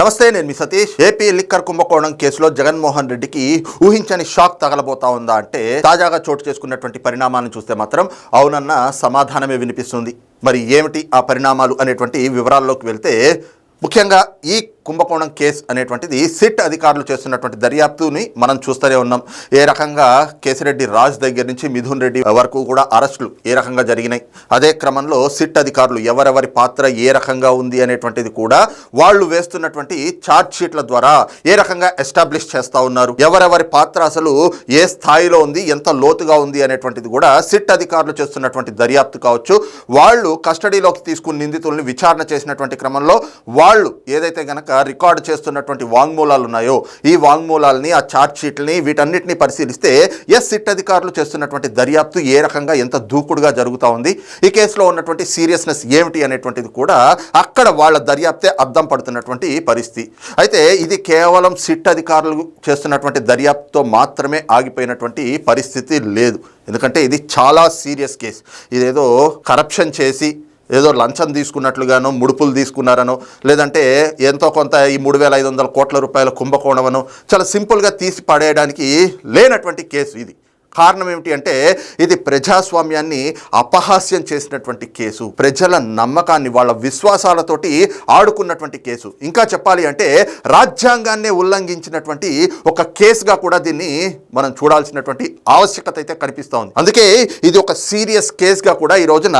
నమస్తే నేను మీ Satish. AP liquor కుంభకోణం కేసులో జగన్మోహన్ రెడ్డికి ఊహించని షాక్ తగలబోతా ఉందా అంటే తాజాగా చోటు చేసుకున్నటువంటి పరిణామాలను చూస్తే మాత్రం అవునన్న సమాధానమే వినిపిస్తుంది. మరి ఏమిటి ఆ పరిణామాలు అనేటువంటి వివరాల్లోకి వెళ్తే ముఖ్యంగా ఈ కుంభకోణం కేసు అనేటువంటిది సిట్ అధికారులు చేస్తున్నటువంటి దర్యాప్తుని మనం చూస్తూనే ఉన్నాం. ఏ రకంగా కేసిరెడ్డి రాజ్ దగ్గర నుంచి మిథున్ రెడ్డి వరకు కూడా అరెస్టులు ఏ రకంగా జరిగినాయి? అదే క్రమంలో సిట్ అధికారులు ఎవరెవరి పాత్ర ఏ రకంగా ఉంది అనేటువంటిది కూడా వాళ్ళు వేస్తున్నటువంటి ఛార్జ్ షీట్ల ద్వారా ఏ రకంగా ఎస్టాబ్లిష్ చేస్తూ ఉన్నారు? ఎవరెవరి పాత్ర అసలు ఏ స్థాయిలో ఉంది? ఎంత లోతుగా ఉంది? అనేటువంటిది కూడా సిట్ అధికారులు చేస్తున్నటువంటి దర్యాప్తు కావచ్చు. వాళ్ళు కస్టడీలోకి తీసుకుని నిందితుల్ని విచారణ చేసినటువంటి క్రమంలో వాళ్ళు వాళ్ళు ఏదైతే గనక రికార్డు చేస్తున్నటువంటి వాంగ్మూలాలు ఉన్నాయో ఈ వాంగ్మూలాలని ఆ ఛార్జ్ షీట్లని వీటన్నిటిని పరిశీలిస్తే ఎస్ సిట్ అధికారులు చేస్తున్నటువంటి దర్యాప్తు ఏ రకంగా ఎంత దూకుడుగా జరుగుతూ ఉంది ఈ కేసులో ఉన్నటువంటి సీరియస్నెస్ ఏమిటి అనేటువంటిది కూడా అక్కడ వాళ్ళ దర్యాప్తే అద్దం పడుతున్నటువంటి పరిస్థితి. అయితే ఇది కేవలం సిట్ అధికారులు చేస్తున్నటువంటి దర్యాప్తుతో మాత్రమే ఆగిపోయినటువంటి పరిస్థితి లేదు. ఎందుకంటే ఇది చాలా సీరియస్ కేసు. ఇదేదో కరప్షన్ చేసి ఏదో లంచం తీసుకున్నట్లుగానో ముడుపులు తీసుకున్నారనో లేదంటే ఎంతో కొంత ఈ మూడు వేల ఐదు వందల కోట్ల రూపాయల కుంభకోణమనో చాలా సింపుల్గా తీసి పడేయడానికి లేనటువంటి కేసు ఇది. కారణం ఏమిటి అంటే ఇది ప్రజాస్వామ్యాన్ని అపహాస్యం చేసినటువంటి కేసు. ప్రజల నమ్మకాన్ని వాళ్ళ విశ్వాసాలతోటి ఆడుకున్నటువంటి కేసు. ఇంకా చెప్పాలి అంటే రాజ్యాంగాన్నే ఉల్లంఘించినటువంటి ఒక కేసుగా కూడా దీన్ని మనం చూడాల్సినటువంటి ఆవశ్యకత అయితే కనిపిస్తూ ఉంది. అందుకే ఇది ఒక సీరియస్ కేసుగా కూడా ఈ రోజున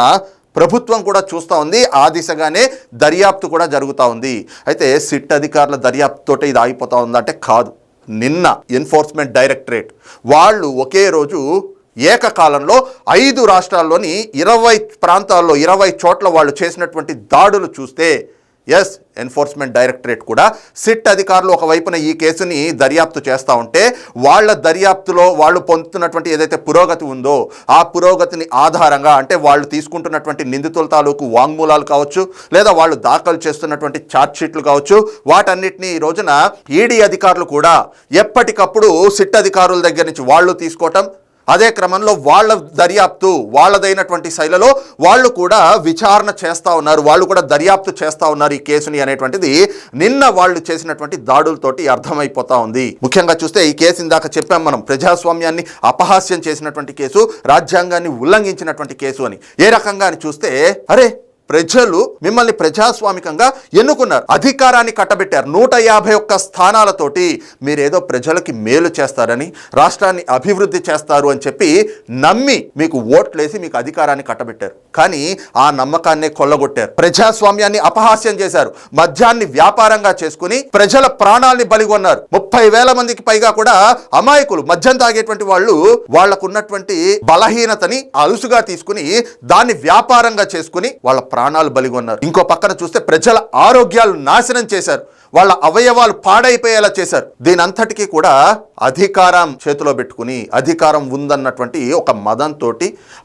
ప్రభుత్వం కూడా చూస్తూ ఉంది. ఆ దిశగానే దర్యాప్తు కూడా జరుగుతూ ఉంది. అయితే సిట్ అధికారుల దర్యాప్తుతోటే ఇది ఆగిపోతా ఉందంటే కాదు. నిన్న ఎన్ఫోర్స్మెంట్ డైరెక్టరేట్ వాళ్ళు ఒకే రోజు ఏకకాలంలో ఐదు రాష్ట్రాల్లోని ఇరవై ప్రాంతాల్లో ఇరవై చోట్ల వాళ్ళు చేసినటువంటి దాడులు చూస్తే ఎస్ ఎన్ఫోర్స్మెంట్ డైరెక్టరేట్ కూడా సిట్ అధికారులు ఒకవైపున ఈ కేసుని దర్యాప్తు చేస్తూ ఉంటే వాళ్ళ దర్యాప్తులో వాళ్ళు పొందుతున్నటువంటి ఏదైతే పురోగతి ఉందో ఆ పురోగతిని ఆధారంగా అంటే వాళ్ళు తీసుకుంటున్నటువంటి నిందితుల తాలూకు వాంగ్మూలాలు కావచ్చు లేదా వాళ్ళు దాఖలు చేస్తున్నటువంటి ఛార్జ్షీట్లు కావచ్చు వాటన్నిటిని ఈ రోజున ఈడీ అధికారులు కూడా ఎప్పటికప్పుడు సిట్ అధికారుల దగ్గర నుంచి వాళ్ళు తీసుకోవటం అదే క్రమంలో వాళ్ళ దర్యాప్తు వాళ్ళదైనటువంటి శైలిలో వాళ్ళు కూడా విచారణ చేస్తూ ఉన్నారు. వాళ్ళు కూడా దర్యాప్తు చేస్తూ ఉన్నారు ఈ కేసుని అనేటువంటిది. నిన్న వాళ్ళు చేసినటువంటి దాడులతోటి అర్థమైపోతా ఉంది. ముఖ్యంగా చూస్తే ఈ కేసు ఇందాక చెప్పాం మనం ప్రజాస్వామ్యాన్ని అపహాస్యం చేసినటువంటి కేసు రాజ్యాంగాన్ని ఉల్లంఘించినటువంటి కేసు అని. ఏ రకంగా అని చూస్తే అరే ప్రజలు మిమ్మల్ని ప్రజాస్వామికంగా ఎన్నుకున్నారు. అధికారాన్ని కట్టబెట్టారు. నూట యాభై ఒక్క స్థానాలతోటి మీరేదో ప్రజలకి మేలు చేస్తారని రాష్ట్రాన్ని అభివృద్ధి చేస్తారు అని చెప్పి నమ్మి మీకు ఓట్లేసి మీకు అధికారాన్ని కట్టబెట్టారు. కానీ ఆ నమ్మకాన్ని కొల్లగొట్టారు. ప్రజాస్వామ్యాన్ని అపహాస్యం చేశారు. మద్యాన్ని వ్యాపారంగా చేసుకుని ప్రజల ప్రాణాల్ని బలిగొన్నారు ముప్పై వేల మందికి పైగా కూడా అమాయకులు మద్యం తాగేటువంటి వాళ్ళు వాళ్ళకున్నటువంటి బలహీనతని అలుసుగా తీసుకుని దాన్ని వ్యాపారంగా చేసుకుని వాళ్ళ ప్రాణాలు బలిగొన్నారు. ఇంకో పక్కన చూస్తే ప్రజల ఆరోగ్యాలు నాశనం చేశారు. వాళ్ళ అవయవాలు పాడైపోయేలా చేశారు. దీని అంతటికీ కూడా అధికారం చేతిలో పెట్టుకుని అధికారం ఉందన్నటువంటి ఒక మదంతో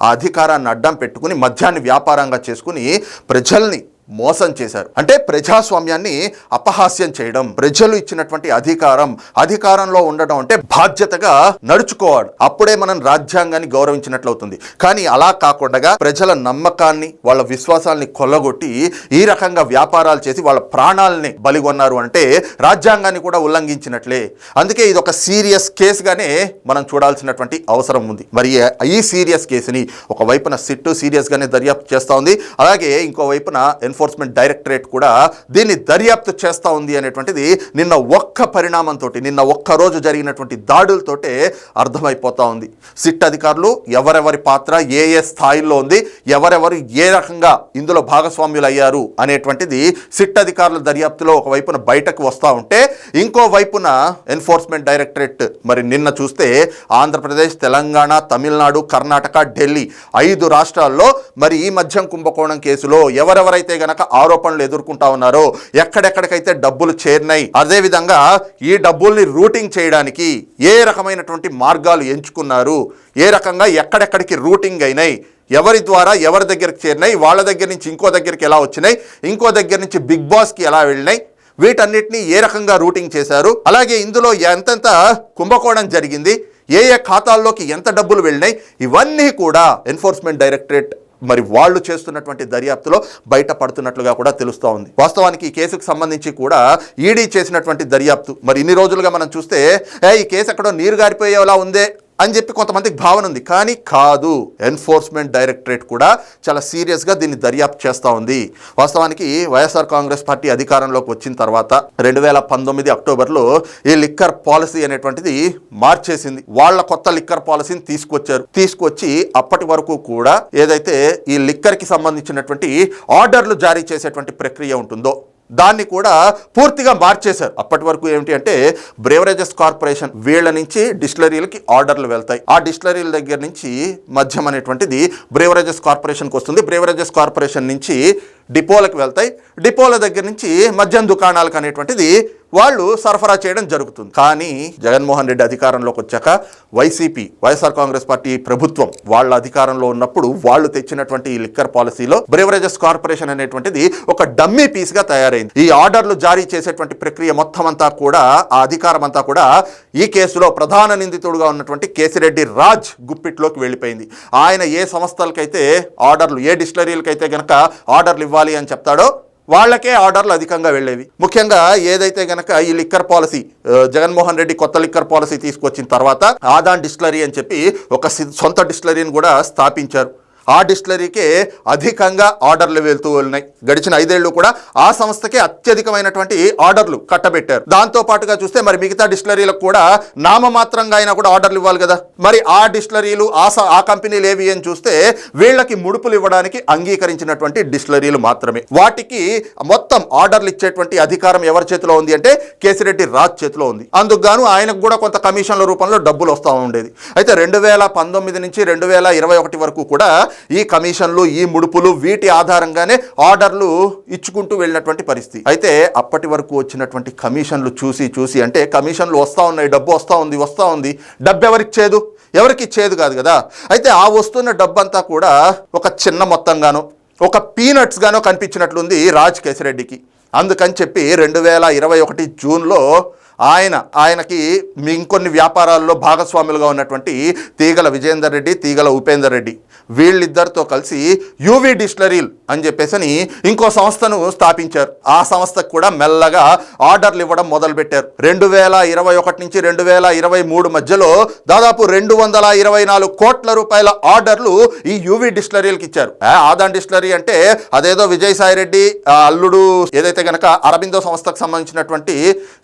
ఆ అధికారాన్ని అడ్డం పెట్టుకుని మద్యాన్ని వ్యాపారంగా చేసుకుని ప్రజల్ని మోసం చేశారు. అంటే ప్రజాస్వామ్యాన్ని అపహాస్యం చేయడం ప్రజలు ఇచ్చినటువంటి అధికారం అధికారంలో ఉండడం అంటే బాధ్యతగా నడుచుకోవాలి. అప్పుడే మనం రాజ్యాంగాన్ని గౌరవించినట్లవుతుంది. కానీ అలా కాకుండా ప్రజల నమ్మకాన్ని వాళ్ళ విశ్వాసాల్ని కొల్లగొట్టి ఈ రకంగా వ్యాపారాలు చేసి వాళ్ళ ప్రాణాలని బలిగొన్నారు అంటే రాజ్యాంగాన్ని కూడా ఉల్లంఘించినట్లే. అందుకే ఇది ఒక సీరియస్ కేసుగానే మనం చూడాల్సినటువంటి అవసరం ఉంది. మరి ఈ సీరియస్ కేసుని ఒకవైపున సిట్టు సీరియస్గానే దర్యాప్తు చేస్తూ ఉంది. అలాగే ఇంకో వైపున ఎన్ఫోర్స్మెంట్ డైరెక్టరేట్ కూడా దీన్ని దర్యాప్తు చేస్తూ ఉంది అనేటువంటిది నిన్న ఒక్క పరిణామంతో నిన్న ఒక్క రోజు జరిగినటువంటి దాడులతోటే అర్థమైపోతా ఉంది. సిట్ అధికారులు ఎవరెవరి పాత్ర ఏ ఏ స్థాయిల్లో ఉంది ఎవరెవరు ఏ రకంగా ఇందులో భాగస్వామ్యులు అయ్యారు అనేటువంటిది సిట్ అధికారుల దర్యాప్తులో ఒకవైపున బయటకు వస్తూ ఉంటే ఇంకో వైపున ఎన్ఫోర్స్మెంట్ డైరెక్టరేట్ మరి నిన్న చూస్తే ఆంధ్రప్రదేశ్ తెలంగాణ తమిళనాడు కర్ణాటక ఢిల్లీ ఐదు రాష్ట్రాల్లో మరి ఈ మధ్యం కుంభకోణం కేసులో ఎవరెవరైతే గనక ఆరోపణలు ఎదుర్కొంటా ఉన్నారో ఎక్కడెక్కడికైతే డబ్బులు చేరినాయి అదేవిధంగా ఈ డబ్బుల్ని రూటింగ్ చేయడానికి ఏ రకమైనటువంటి మార్గాలు ఎంచుకున్నారు ఏ రకంగా ఎక్కడెక్కడికి రూటింగ్ అయినాయి ఎవరి ద్వారా ఎవరి దగ్గరికి చేరినాయి వాళ్ళ దగ్గర నుంచి ఇంకో దగ్గరికి ఎలా వచ్చినాయి ఇంకో దగ్గర నుంచి బిగ్ బాస్కి ఎలా వెళ్ళినాయి వీటన్నిటిని ఏ రకంగా రూటింగ్ చేశారు అలాగే ఇందులో ఎంతెంత కుంభకోణం జరిగింది ఏ ఏ ఖాతాల్లోకి ఎంత డబ్బులు వెళ్ళినాయి ఇవన్నీ కూడా ఎన్ఫోర్స్మెంట్ డైరెక్టరేట్ మరి వాళ్ళు చేస్తున్నటువంటి దర్యాప్తులో బయటపడుతున్నట్లుగా కూడా తెలుస్తూ ఉంది. వాస్తవానికి ఈ కేసుకు సంబంధించి కూడా ఈడీ చేసినటువంటి దర్యాప్తు. మరి ఇన్ని రోజులుగా మనం చూస్తే ఈ కేసు ఎక్కడో నీరు గారిపోయేలా ఉందే? అని చెప్పి కొంతమందికి భావన ఉంది. కానీ కాదు. ఎన్ఫోర్స్మెంట్ డైరెక్టరేట్ కూడా చాలా సీరియస్గా దీన్ని దర్యాప్తు చేస్తూ ఉంది. వాస్తవానికి వైఎస్ఆర్ కాంగ్రెస్ పార్టీ అధికారంలోకి వచ్చిన తర్వాత రెండు వేల పంతొమ్మిది అక్టోబర్లో ఈ లిక్కర్ పాలసీ అనేటువంటిది మార్చేసింది. వాళ్ళ కొత్త లిక్కర్ పాలసీని తీసుకొచ్చారు. తీసుకొచ్చి అప్పటి వరకు కూడా ఏదైతే ఈ లిక్కర్కి సంబంధించినటువంటి ఆర్డర్లు జారీ చేసేటువంటి ప్రక్రియ ఉంటుందో దాన్ని కూడా పూర్తిగా మార్చేశారు. అప్పటి వరకు ఏమిటి అంటే బ్రేవరేజెస్ కార్పొరేషన్ వీళ్ళ నుంచి డిస్టిలరీలకి ఆర్డర్లు వెళ్తాయి. ఆ డిస్టిలరీల దగ్గర నుంచి మద్యం అనేటువంటిది బ్రేవరేజెస్ కార్పొరేషన్కి వస్తుంది. బ్రేవరేజెస్ కార్పొరేషన్ నుంచి డిపోలకు వెళ్తాయి. డిపోల దగ్గర నుంచి మద్యం దుకాణాలకు అనేటువంటిది వాళ్ళు సరఫరా చేయడం జరుగుతుంది. కానీ జగన్మోహన్ రెడ్డి అధికారంలోకి వచ్చాక వైసీపీ వైఎస్ఆర్ కాంగ్రెస్ పార్టీ ప్రభుత్వం వాళ్ళ అధికారంలో ఉన్నప్పుడు వాళ్ళు తెచ్చినటువంటి ఈ లిక్కర్ పాలసీలో బ్రేవరేజెస్ కార్పొరేషన్ అనేటువంటిది ఒక డమ్మీ పీస్గా తయారైంది. ఈ ఆర్డర్లు జారీ చేసేటువంటి ప్రక్రియ మొత్తం అంతా కూడా ఆ అధికారం అంతా కూడా ఈ కేసులో ప్రధాన నిందితుడుగా ఉన్నటువంటి కేసిరెడ్డి రాజ్ గుప్పిట్లోకి వెళ్ళిపోయింది. ఆయన ఏ సంస్థలకైతే ఆర్డర్లు ఏ డిస్టిలరీలకైతే గనక ఆర్డర్లు ఇవ్వాలి అని చెప్తాడో వాళ్ళకే ఆర్డర్లు అధికంగా వెళ్ళేవి. ముఖ్యంగా ఏదైతే గనక ఈ లిక్కర్ పాలసీ జగన్మోహన్ రెడ్డి కొత్త లిక్కర్ పాలసీ తీసుకొచ్చిన తర్వాత ఆదాన్ డిస్టిలరీ అని చెప్పి ఒక సొంత డిస్టిలరీని కూడా స్థాపించారు. ఆ డిస్టిలరీకే అధికంగా ఆర్డర్లు వెళ్తూ ఉన్నాయి. గడిచిన ఐదేళ్ళు కూడా ఆ సంస్థకే అత్యధికమైనటువంటి ఆర్డర్లు కట్టబెట్టారు. దాంతో పాటుగా చూస్తే మరి మిగతా డిస్టిలరీలకు కూడా నామమాత్రంగా అయినా కూడా ఆర్డర్లు ఇవ్వాలి కదా. మరి ఆ డిస్టిలరీలు ఆ స- ఆ కంపెనీలు ఏవి అని చూస్తే వీళ్ళకి ముడుపులు ఇవ్వడానికి అంగీకరించినటువంటి డిస్టిలరీలు మాత్రమే. వాటికి మొత్తం ఆర్డర్లు ఇచ్చేటువంటి అధికారం ఎవరి చేతిలో ఉంది అంటే కేసిరెడ్డి రాజ్ చేతిలో ఉంది. అందుకు గాను ఆయనకు కూడా కొంత కమిషన్ల రూపంలో డబ్బులు వస్తూ ఉండేది. అయితే రెండు వేల పంతొమ్మిది నుంచి రెండు వేల ఇరవై ఒకటి వరకు కూడా ఈ కమిషన్లు ఈ ముడుపులు వీటి ఆధారంగానే ఆర్డర్లు ఇచ్చుకుంటూ వెళ్ళినటువంటి పరిస్థితి. అయితే అప్పటి వరకు వచ్చినటువంటి కమిషన్లు చూసి చూసి అంటే కమిషన్లు వస్తూ ఉన్నాయి డబ్బు వస్తూ ఉంది వస్తూ ఉంది. డబ్బు ఎవరికి చేదు? ఎవరికి ఇచ్చేది కాదు కదా? అయితే ఆ వస్తున్న డబ్బంతా కూడా ఒక చిన్న మొత్తంగానో ఒక పీనట్స్గానో కనిపించినట్లుంది రాజ్ కేసిరెడ్డికి. అందుకని చెప్పి రెండు వేల ఇరవై ఒకటి జూన్లో ఆయన ఆయనకి ఇంకొన్ని వ్యాపారాల్లో భాగస్వాములుగా ఉన్నటువంటి తీగల విజేందర్ రెడ్డి తీగల ఉపేందర్ రెడ్డి వీళ్ళిద్దరితో కలిసి యూవి డిస్టిలరీల్ అని చెప్పేసి ఇంకో సంస్థను స్థాపించారు. ఆ సంస్థకు కూడా మెల్లగా ఆర్డర్లు ఇవ్వడం మొదలుపెట్టారు. రెండు వేల ఇరవై ఒకటి నుంచి రెండు వేల ఇరవై మూడు మధ్యలో దాదాపు రెండు వందల ఇరవై నాలుగు కోట్ల రూపాయల ఆర్డర్లు ఈ యూవి డిస్టిలరీలకు ఇచ్చారు. ఆదాన్ డిస్టిలరీ అంటే అదేదో విజయసాయి రెడ్డి అల్లుడు ఏదైతే గనక అరబిందో సంస్థకు సంబంధించినటువంటి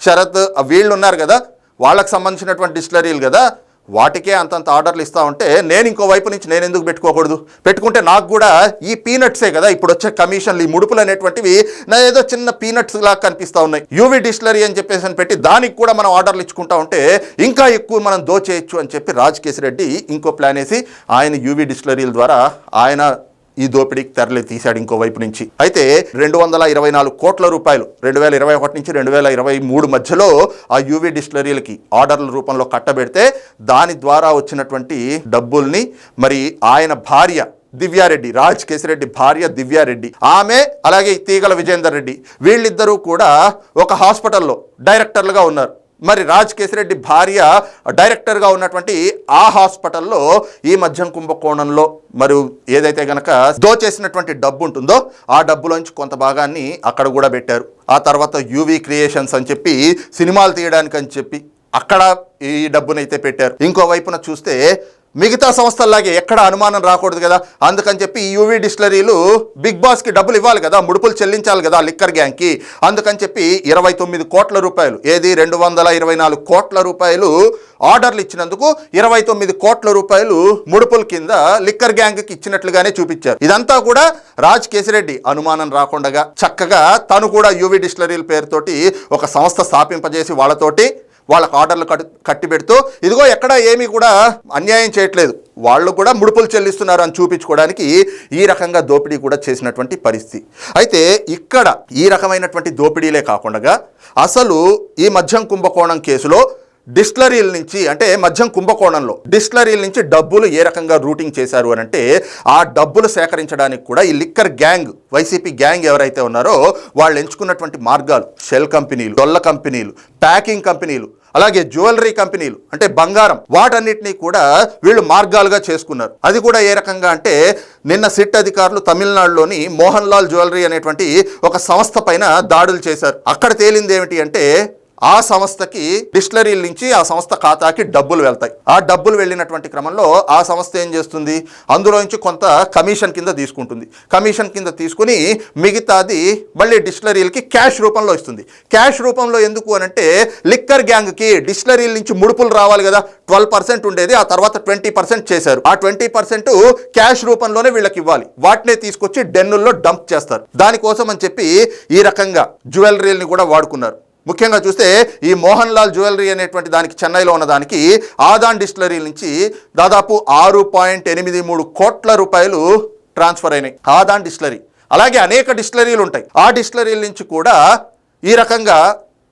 శరత్ వీళ్ళు ఉన్నారు కదా వాళ్ళకి సంబంధించినటువంటి డిస్టిలరీలు కదా వాటికే అంతంత ఆర్డర్లు ఇస్తా ఉంటే నేను ఇంకో వైపు నుంచి నేను ఎందుకు పెట్టుకోకూడదు? పెట్టుకుంటే నాకు కూడా ఈ పీనట్సే కదా ఇప్పుడు వచ్చే కమిషన్లు ఈ ముడుపులు అనేటువంటివి నా ఏదో చిన్న పీనట్స్ లాగా కనిపిస్తా ఉన్నాయి. యూవి డిస్టిలరీ అని చెప్పేసి అని పెట్టి దానికి కూడా మనం ఆర్డర్లు ఇచ్చుకుంటా ఉంటే ఇంకా ఎక్కువ మనం దోచేయచ్చు అని చెప్పి రాజకేశ్ రెడ్డి ఇంకో ప్లాన్ వేసి ఆయన యూవి డిస్టిలరీల ద్వారా ఆయన ఈ దోపిడీకి తెరలి తీశాడు ఇంకో వైపు నుంచి. అయితే రెండు వందల ఇరవై నాలుగు కోట్ల రూపాయలు రెండు వేల ఇరవై ఒకటి నుంచి రెండు వేల ఇరవై మూడు మధ్యలో ఆ యూవీ డిస్టిలరీలకి ఆర్డర్ల రూపంలో కట్టబెడితే దాని ద్వారా వచ్చినటువంటి డబ్బుల్ని మరి ఆయన భార్య దివ్యారెడ్డి రాజ్ కేసిరెడ్డి భార్య దివ్యారెడ్డి ఆమె అలాగే తీగల విజేందర్ రెడ్డి వీళ్ళిద్దరూ కూడా ఒక హాస్పిటల్లో డైరెక్టర్లుగా ఉన్నారు. మరి రాజ్ కేసిరెడ్డి భార్య డైరెక్టర్గా ఉన్నటువంటి ఆ హాస్పిటల్లో ఈ మధ్యం కుంభకోణంలో మరి ఏదైతే గనక దోచేసినటువంటి డబ్బు ఉంటుందో ఆ డబ్బులోంచి కొంత భాగాన్ని అక్కడ కూడా పెట్టారు. ఆ తర్వాత యూవీ క్రియేషన్స్ అని చెప్పి సినిమాలు తీయడానికి అని చెప్పి అక్కడ ఈ డబ్బునైతే పెట్టారు. ఇంకో వైపున చూస్తే మిగతా సంస్థల్లాగే ఎక్కడ అనుమానం రాకూడదు కదా? అందుకని చెప్పి యూవీ డిస్టిలరీలు బిగ్ బాస్కి డబ్బులు ఇవ్వాలి కదా? ముడుపులు చెల్లించాలి కదా లిక్కర్ గ్యాంగ్కి? అందుకని చెప్పి ఇరవై తొమ్మిది కోట్ల రూపాయలు. ఏది? రెండు వందల ఇరవై నాలుగు కోట్ల రూపాయలు ఆర్డర్లు ఇచ్చినందుకు ఇరవై తొమ్మిది కోట్ల రూపాయలు ముడుపుల కింద లిక్కర్ గ్యాంగ్కి ఇచ్చినట్లుగానే చూపించారు. ఇదంతా కూడా రాజ్ కేసిరెడ్డి అనుమానం రాకుండా చక్కగా తను కూడా యూవీ డిస్టిలరీల పేరుతోటి ఒక సంస్థ స్థాపింపజేసి వాళ్ళతోటి వాళ్ళకు ఆర్డర్లు కట్టు కట్టి పెడుతూ ఇదిగో ఎక్కడ ఏమీ కూడా అన్యాయం చేయట్లేదు. వాళ్ళు కూడా ముడుపులు చెల్లిస్తున్నారు అని చూపించుకోవడానికి ఈ రకంగా దోపిడీ కూడా చేసినటువంటి పరిస్థితి. అయితే ఇక్కడ ఈ రకమైనటువంటి దోపిడీలే కాకుండా అసలు ఈ మద్యం కుంభకోణం కేసులో డిస్టిలరీల నుంచి అంటే మద్యం కుంభకోణంలో డిస్టిలరీల నుంచి డబ్బులు ఏ రకంగా రూటింగ్ చేశారు అని అంటే ఆ డబ్బులు సేకరించడానికి కూడా ఈ లిక్కర్ గ్యాంగ్ వైసీపీ గ్యాంగ్ ఎవరైతే ఉన్నారో వాళ్ళు ఎంచుకున్నటువంటి మార్గాలు షెల్ కంపెనీలు డొల్ల కంపెనీలు ప్యాకింగ్ కంపెనీలు అలాగే జ్యువెలరీ కంపెనీలు అంటే బంగారం వాటన్నిటినీ కూడా వీళ్ళు మార్గాలుగా చేసుకున్నారు. అది కూడా ఏ రకంగా అంటే నిన్న సిట్ అధికారులు తమిళనాడులోని మోహన్ లాల్ జ్యువెలరీ అనేటువంటి ఒక సంస్థ పైన దాడులు చేశారు. అక్కడ తేలింది ఏమిటి అంటే ఆ సంస్థకి డిస్టిలరీల నుంచి ఆ సంస్థ ఖాతాకి డబ్బులు వెళ్తాయి. ఆ డబ్బులు వెళ్ళినటువంటి క్రమంలో ఆ సంస్థ ఏం చేస్తుంది? అందులో నుంచి కొంత కమిషన్ కింద తీసుకుంటుంది. కమిషన్ కింద తీసుకుని మిగతాది మళ్ళీ డిస్టిలరీలకి క్యాష్ రూపంలో ఇస్తుంది. క్యాష్ రూపంలో ఎందుకు అని అంటే లిక్కర్ గ్యాంగ్కి డిస్టిలరీల నుంచి ముడుపులు రావాలి కదా. ట్వెల్వ్ పర్సెంట్ ఉండేది ఆ తర్వాత ట్వంటీ పర్సెంట్ చేశారు. ఆ ట్వంటీ పర్సెంట్ క్యాష్ రూపంలోనే వీళ్ళకి ఇవ్వాలి. వాటినే తీసుకొచ్చి డెన్నుల్లో డంప్ చేస్తారు. దానికోసం అని చెప్పి ఈ రకంగా జ్యువెలరీలని కూడా వాడుకున్నారు. ముఖ్యంగా చూస్తే ఈ మోహన్ లాల్ జ్యువెలరీ అనేటువంటి దానికి చెన్నైలో ఉన్న దానికి ఆదాన్ డిస్టిలరీ నుంచి దాదాపు ఆరు పాయింట్ ఎనిమిది మూడు కోట్ల రూపాయలు ట్రాన్స్ఫర్ అయినాయి ఆదాన్ డిస్టిలరీ. అలాగే అనేక డిస్టిలరీలు ఉంటాయి. ఆ డిస్టిలరీల నుంచి కూడా ఈ రకంగా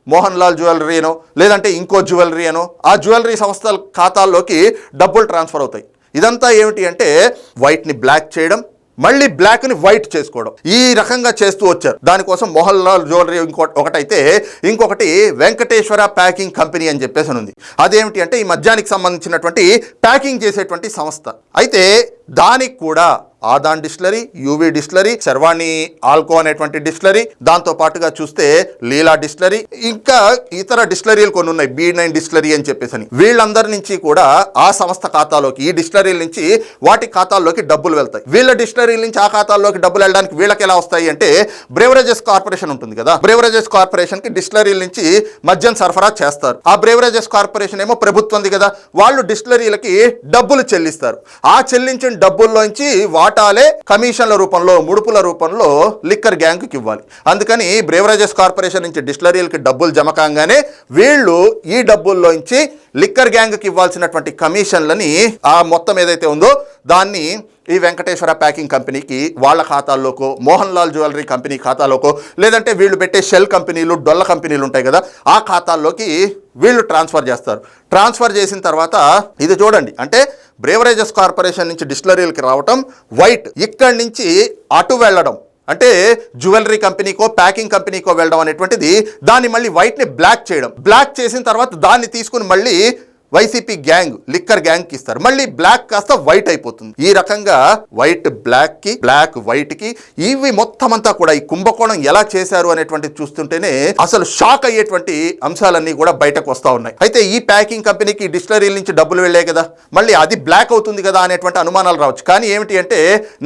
మోహన్ లాల్ జ్యువెలరీ అనో లేదంటే ఇంకో జ్యువెలరీ అనో ఆ జ్యువెలరీ సంస్థల ఖాతాల్లోకి డబ్బులు ట్రాన్స్ఫర్ అవుతాయి. ఇదంతా ఏమిటి అంటే వైట్ని బ్లాక్ చేయడం మళ్ళీ బ్లాక్ని వైట్ చేసుకోవడం. ఈ రకంగా చేస్తూ వచ్చారు. దానికోసం మోహన్ లాల్ జ్యువెలరీ ఇంకో ఒకటైతే ఇంకొకటి వెంకటేశ్వర ప్యాకింగ్ కంపెనీ అని చెప్పేసి అని ఉంది. అదేమిటి అంటే ఈ మద్యానికి సంబంధించినటువంటి ప్యాకింగ్ చేసేటువంటి సంస్థ. అయితే దానికి కూడా Adan distillery UV distillery Sharvani Alco అనేటువంటి డిస్టిలరీ. దాంతో పాటుగా చూస్తే లీలా డిస్టిలరీ ఇంకా ఇతర డిస్టిలరీలు కొన్ని ఉన్నాయి. బీ నైన్ డిస్టిలరీ అని చెప్పేసి అని వీళ్ళందరి నుంచి కూడా ఆ సంస్థ ఖాతాలోకి ఈ డిస్టిలరీల నుంచి వాటి ఖాతాల్లోకి డబ్బులు వెళ్తాయి. వీళ్ళ డిస్టిలరీల నుంచి ఆ ఖాతాల్లోకి డబ్బులు వెళ్ళడానికి వీళ్ళకి ఎలా వస్తాయి అంటే బ్రేవరేజెస్ కార్పొరేషన్ ఉంటుంది కదా. బ్రేవరేజెస్ కార్పొరేషన్కి డిస్టిలరీల నుంచి మద్యం సరఫరా చేస్తారు. ఆ బ్రేవరేజెస్ కార్పొరేషన్ ఏమో ప్రభుత్వంది కదా. వాళ్ళు డిస్టిలరీలకి డబ్బులు చెల్లిస్తారు. ఆ చెల్లించిన డబ్బుల్లోంచి వాటాలే కమిషన్ల రూపంలో ముడుపుల రూపంలో లిక్కర్ గ్యాంగ్కి ఇవ్వాలి. అందుకని బ్రేవరేజెస్ కార్పొరేషన్ నుంచి డిస్టిలరీలకి డబ్బులు జమ కాగానే వీళ్ళు ఈ డబ్బుల్లోంచి లిక్కర్ గ్యాంగ్కి ఇవ్వాల్సినటువంటి కమిషన్లని ఆ మొత్తం ఏదైతే ఉందో దాన్ని ఈ వెంకటేశ్వర ప్యాకింగ్ కంపెనీకి వాళ్ళ ఖాతాల్లోకో మోహన్ లాల్ జ్యువెలరీ కంపెనీ ఖాతాలోకో లేదంటే వీళ్ళు పెట్టే షెల్ కంపెనీలు డొల్ల కంపెనీలు ఉంటాయి కదా ఆ ఖాతాల్లోకి వీళ్ళు ట్రాన్స్ఫర్ చేస్తారు. ట్రాన్స్ఫర్ చేసిన తర్వాత ఇది చూడండి అంటే బ్రేవరేజెస్ కార్పొరేషన్ నుంచి డిస్టిలరీలకి రావటం వైట్ ఇక్కడి నుంచి అటు వెళ్ళడం. అంటే జ్యువెలరీ కంపెనీకో ప్యాకింగ్ కంపెనీకో వెళ్ళడం అనేటువంటిది దాన్ని మళ్ళీ వైట్ని బ్లాక్ చేయడం. బ్లాక్ చేసిన తర్వాత దాన్ని తీసుకుని మళ్ళీ వైసీపీ గ్యాంగ్ లిక్కర్ గ్యాంగ్కి ఇస్తారు. మళ్ళీ బ్లాక్ కాస్త వైట్ అయిపోతుంది. ఈ రకంగా వైట్ బ్లాక్కి బ్లాక్ వైట్కి ఇవి మొత్తం అంతా కూడా ఈ కుంభకోణం ఎలా చేశారు అనేటువంటిది చూస్తుంటేనే అసలు షాక్ అయ్యేటువంటి అంశాలన్నీ కూడా బయటకు వస్తా ఉన్నాయి. అయితే ఈ ప్యాకింగ్ కంపెనీకి డిస్టిలరీల నుంచి డబ్బులు వెళ్ళాయి కదా. మళ్ళీ అది బ్లాక్ అవుతుంది కదా అనేటువంటి అనుమానాలు రావచ్చు. కానీ ఏమిటి అంటే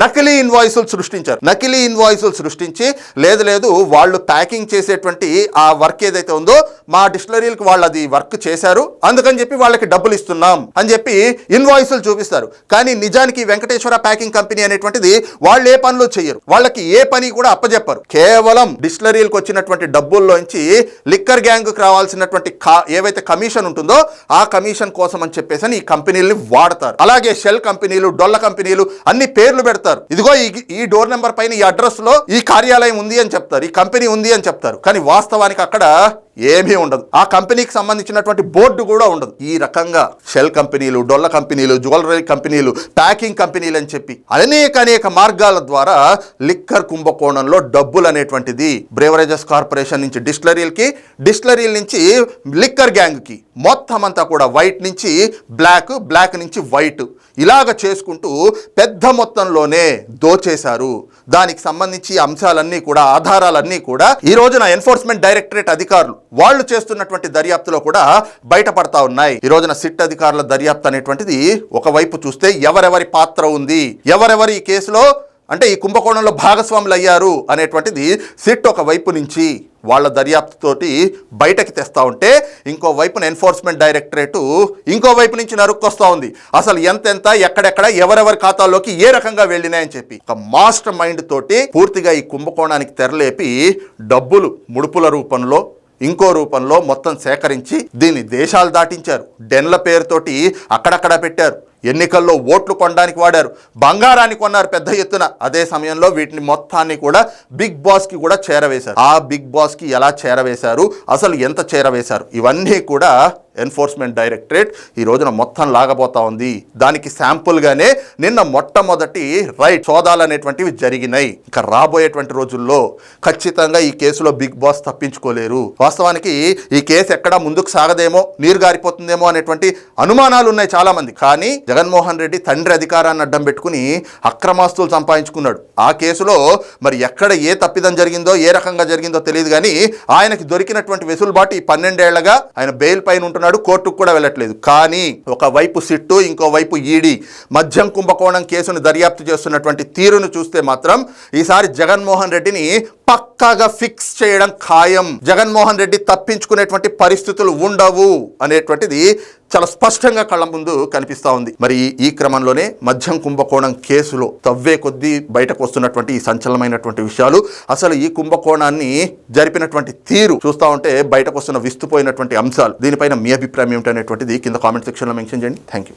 నకిలీ ఇన్వాయిసులు సృష్టించారు. నకిలీ ఇన్వాయిసులు సృష్టించి లేదు లేదు వాళ్ళు ప్యాకింగ్ చేసేటువంటి ఆ వర్క్ ఏదైతే ఉందో మా డిస్టిలరీలకు వాళ్ళు అది వర్క్ చేశారు. అందుకని చెప్పి వాళ్ళకి డబ్బులు ఇస్తున్నాం అని చెప్పి ఇన్వాయిసులు చూపిస్తారు. కానీ నిజానికి వెంకటేశ్వర ప్యాకింగ్ కంపెనీ అనేటువంటిది వాళ్ళు ఏ పనులు చేయరు. వాళ్ళకి ఏ పని కూడా అప్పజెప్పరు. కేవలం డిస్టిలరీలకు వచ్చినటువంటి డబ్బుల్లోంచి లిక్కర్ గ్యాంగ్ రావాల్సినటువంటి కా- ఏవైతే కమిషన్ ఉంటుందో ఆ కమిషన్ కోసం అని చెప్పేసి ఈ కంపెనీల్ని వాడతారు. అలాగే షెల్ కంపెనీలు డొల్ల కంపెనీలు అన్ని పేర్లు పెడతారు. ఇదిగో ఈ ఈ డోర్ నెంబర్ పైన ఈ అడ్రస్లో ఈ కార్యాలయం ఉంది అని చెప్తారు. ఈ కంపెనీ ఉంది అని చెప్తారు. కానీ వాస్తవానికి అక్కడ ఏమీ ఉండదు. ఆ కంపెనీకి సంబంధించినటువంటి బోర్డు కూడా ఉండదు. ఈ రకంగా షెల్ కంపెనీలు డొల్ల కంపెనీలు జ్యువెలరీ కంపెనీలు ప్యాకింగ్ కంపెనీలు అని చెప్పి అనేక అనేక మార్గాల ద్వారా లిక్కర్ కుంభకోణంలో డబ్బులు అనేటువంటిది బ్రేవరేజెస్ కార్పొరేషన్ నుంచి డిస్టిలరీలకి డిస్టిలరీల నుంచి లిక్కర్ గ్యాంగ్కి మొత్తం అంతా కూడా వైట్ నుంచి బ్లాక్ బ్లాక్ నుంచి వైట్. ఇలాగ చేసుకుంటూ పెద్ద మొత్తంలోనే దోచేశారు. దానికి సంబంధించి అంశాలన్నీ కూడా ఆధారాలన్నీ కూడా ఈ రోజున ఎన్ఫోర్స్మెంట్ డైరెక్టరేట్ అధికారులు వాళ్ళు చేస్తున్నటువంటి దర్యాప్తులో కూడా బయటపడతా ఉన్నాయి. ఈ రోజున సిట్ అధికారుల దర్యాప్తు అనేటువంటిది ఒకవైపు చూస్తే ఎవరెవరి పాత్ర ఉంది? ఎవరెవరి ఈ కేసులో అంటే ఈ కుంభకోణంలో భాగస్వాములు అయ్యారు అనేటువంటిది సిట్ ఒక వైపు నుంచి వాళ్ళ దర్యాప్తుతోటి బయటకి తెస్తా ఉంటే ఇంకో వైపున ఎన్ఫోర్స్మెంట్ డైరెక్టరేటు ఇంకో వైపు నుంచి నరుక్కొస్తూ ఉంది. అసలు ఎంతెంత ఎక్కడెక్కడ ఎవరెవరి ఖాతాల్లోకి ఏ రకంగా వెళ్ళినాయని చెప్పి. ఒక మాస్టర్ మైండ్ తోటి పూర్తిగా ఈ కుంభకోణానికి తెరలేపి డబ్బులు ముడుపుల రూపంలో ఇంకో రూపంలో మొత్తం సేకరించి దీన్ని దేశాలు దాటించారు. డెన్ల పేరుతోటి అక్కడక్కడ పెట్టారు. ఎన్నికల్లో ఓట్లు కొనడానికి వాడారు. బంగారాన్ని కొన్నారు పెద్ద ఎత్తున. అదే సమయంలో వీటిని మొత్తాన్ని కూడా బిగ్ బాస్కి కూడా చేరవేశారు. ఆ బిగ్ బాస్కి ఎలా చేరవేశారు? అసలు ఎంత చేరవేశారు? ఇవన్నీ కూడా ఎన్ఫోర్స్మెంట్ డైరెక్టరేట్ ఈ రోజున మొత్తం లాగబోతా ఉంది. దానికి శాంపుల్గానే నిన్న మొట్టమొదటి రైట్ సోదాలు అనేటువంటివి జరిగినాయి. ఇంకా రాబోయేటువంటి రోజుల్లో ఖచ్చితంగా ఈ కేసులో బిగ్ బాస్ తప్పించుకోలేరు. వాస్తవానికి ఈ కేసు ఎక్కడా ముందుకు సాగదేమో నీరు గారిపోతుందేమో అనేటువంటి అనుమానాలు ఉన్నాయి చాలా మంది కానీ జగన్మోహన్ రెడ్డి తండ్రి అధికారాన్ని అడ్డం పెట్టుకుని అక్రమాస్తులు సంపాదించుకున్నాడు. ఆ కేసులో మరి ఎక్కడ ఏ తప్పిదం జరిగిందో ఏ రకంగా జరిగిందో తెలియదు కానీ ఆయనకి దొరికినటువంటి వెసులుబాటు ఈ పన్నెండేళ్ళగా ఆయన బెయిల్ పైన ఉన్నాడు కోర్టుకు కూడా వెళ్ళట్లేదు. కానీ ఒకవైపు సిట్టు ఇంకోవైపు ఈడీ. మద్యం కుంభకోణం కేసును దర్యాప్తు చేస్తున్నటువంటి తీరును చూస్తే మాత్రం ఈసారి జగన్మోహన్ రెడ్డిని పక్కాగా ఫిక్స్ చేయడం ఖాయం. జగన్మోహన్ రెడ్డి తప్పించుకునేటువంటి పరిస్థితులు ఉండవు అనేటువంటిది చాలా స్పష్టంగా కళ్ళ ముందు కనిపిస్తా ఉంది. మరి ఈ క్రమంలోనే మద్యం కుంభకోణం కేసులో తవ్వే కొద్దీ బయటకు వస్తున్నటువంటి ఈ సంచలనమైనటువంటి విషయాలు అసలు ఈ కుంభకోణాన్ని జరిపినటువంటి తీరు చూస్తా ఉంటే బయటకు వస్తున్న విస్తుపోయినటువంటి అంశాలు. దీనిపైన మీ అభిప్రాయం ఏమిటనేటువంటిది కింద కామెంట్ సెక్షన్లో మెన్షన్ చేయండి. Thank you